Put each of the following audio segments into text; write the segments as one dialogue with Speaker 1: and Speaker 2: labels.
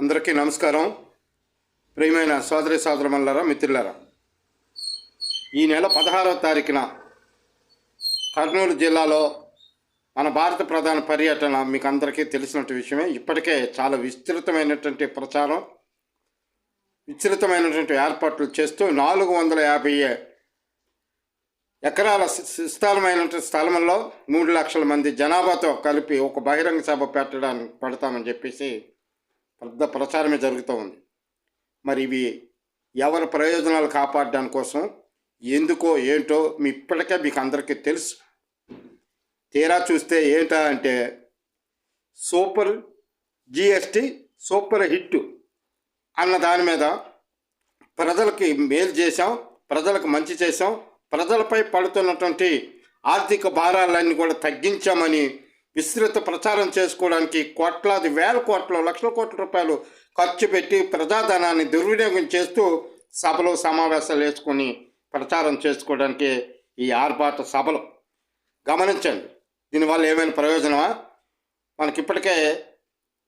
Speaker 1: అందరికీ నమస్కారం. ప్రియమైన సోదరి సోదరమల్లారా మిత్రులారా. ఈ నెల పదహారవ తారీఖున కర్నూలు జిల్లాలో మన భారత ప్రధాన పర్యటన మీకు అందరికీ తెలిసినట్టు విషయమే. ఇప్పటికే చాలా విస్తృతమైనటువంటి ప్రచారం విస్తృతమైనటువంటి ఏర్పాట్లు చేస్తూ నాలుగు వందల యాభై ఎకరాల విస్తారమైనటువంటి స్థలంలో మూడు లక్షల మంది జనాభాతో కలిపి ఒక బహిరంగ సభ పెట్టడానికి పెడతామని చెప్పేసి పెద్ద ప్రచారమే జరుగుతూ ఉంది. మరి ఇవి ఎవరి ప్రయోజనాలు కాపాడడం కోసం ఎందుకో ఏంటో మీ ఇప్పటికే మీకు అందరికీ తెలుసు. తీరా చూస్తే ఏంటా అంటే సూపర్ జిఎస్టి సూపర్ హిట్ అన్న దాని మీద ప్రజలకి మేలు చేశాం ప్రజలకు మంచి చేశాం ప్రజలపై పడుతున్నటువంటి ఆర్థిక భారాలన్నీ కూడా తగ్గించామని విస్తృత ప్రచారం చేసుకోవడానికి కోట్లాది వేల కోట్ల లక్షల కోట్ల రూపాయలు ఖర్చు పెట్టి ప్రజాధనాన్ని దుర్వినియోగం చేస్తూ సభలు సమావేశాలు వేసుకొని ప్రచారం చేసుకోవడానికి ఈ ఆర్భాట సభలు. గమనించండి దీనివల్ల ఏమైనా ప్రయోజనమా? మనకి ఇప్పటికే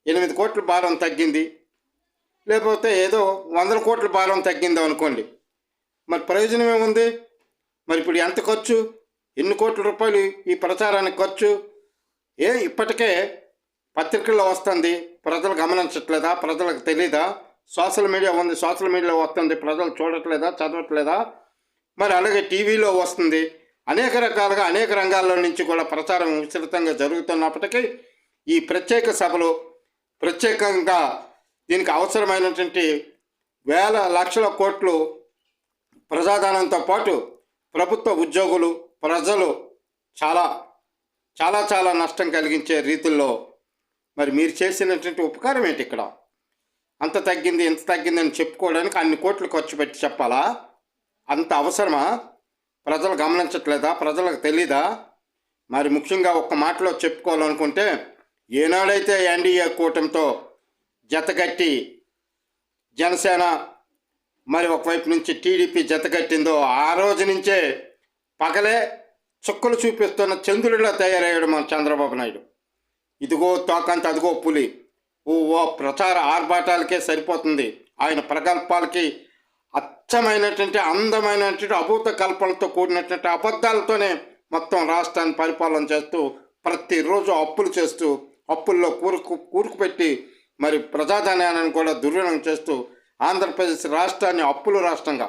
Speaker 1: ఎనిమిది కోట్ల భారం తగ్గింది. లేకపోతే ఏదో వందల కోట్ల భారం తగ్గిందో అనుకోండి. మరి ప్రయోజనం ఏముంది? మరి ఇప్పుడు ఎంత ఖర్చు? ఎన్ని కోట్ల రూపాయలు ఈ ప్రచారానికి ఖర్చు? ఏ ఇప్పటికే పత్రికల్లో వస్తుంది. ప్రజలు గమనించట్లేదా? ప్రజలకు తెలీదా? సోషల్ మీడియా ఉంది. సోషల్ మీడియాలో వస్తుంది. ప్రజలు చూడట్లేదా? చదవట్లేదా? మరి అలాగే టీవీలో వస్తుంది. అనేక రకాలుగా అనేక రంగాల్లో నుంచి కూడా ప్రచారం విస్తృతంగా జరుగుతున్నప్పటికీ ఈ ప్రత్యేక సభలు ప్రత్యేకంగా దీనికి అవసరమైనటువంటి వేల లక్షల కోట్లు ప్రజాధనంతో పాటు ప్రభుత్వ ఉద్యోగులు ప్రజలు చాలా చాలా చాలా నష్టం కలిగించే రీతిలో మరి మీరు చేసినటువంటి ఉపకారం ఏంటి ఇక్కడ? అంత తగ్గింది ఇంత తగ్గింది అని చెప్పుకోవడానికి అన్ని కోట్లు ఖర్చు పెట్టి చెప్పాలా? అంత అవసరమా? ప్రజలు గమనించట్లేదా? ప్రజలకు తెలీదా? మరి ముఖ్యంగా ఒక్క మాటలో చెప్పుకోవాలనుకుంటే ఏనాడైతే ఎన్డీఏ కూటమితో జతగట్టి జనసేన మరి ఒకవైపు నుంచి టీడీపీ జతగట్టిందో ఆ రోజు నుంచే పగలే చుక్కలు చూపిస్తున్న చంద్రుడిలా తయారయ్యాడు మన చంద్రబాబు నాయుడు. ఇదిగో తోకంత అదిగో పులి. ఓ ఓ ప్రచార ఆర్భాటాలకే సరిపోతుంది. ఆయన ప్రకల్పాలకి అచ్చమైనటువంటి అందమైనటువంటి అభూత కల్పనతో కూడినటువంటి అబద్ధాలతోనే మొత్తం రాష్ట్రాన్ని పరిపాలన చేస్తూ ప్రతిరోజు అప్పులు చేస్తూ అప్పుల్లో కూరుకు కూరుకుపెట్టి మరి ప్రజాధనాన్ని కూడా దుర్వినియోగం చేస్తూ ఆంధ్రప్రదేశ్ రాష్ట్రాన్ని అప్పులు రాష్ట్రంగా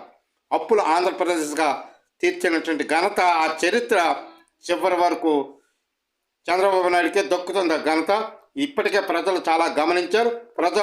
Speaker 1: అప్పులు ఆంధ్రప్రదేశ్గా తీర్చినటువంటి ఘనత ఆ చరిత్ర చివరి వరకు చంద్రబాబు నాయుడికే దక్కుతుంది ఆ ఘనత. ఇప్పటికే ప్రజలు చాలా గమనించారు. ప్రజలు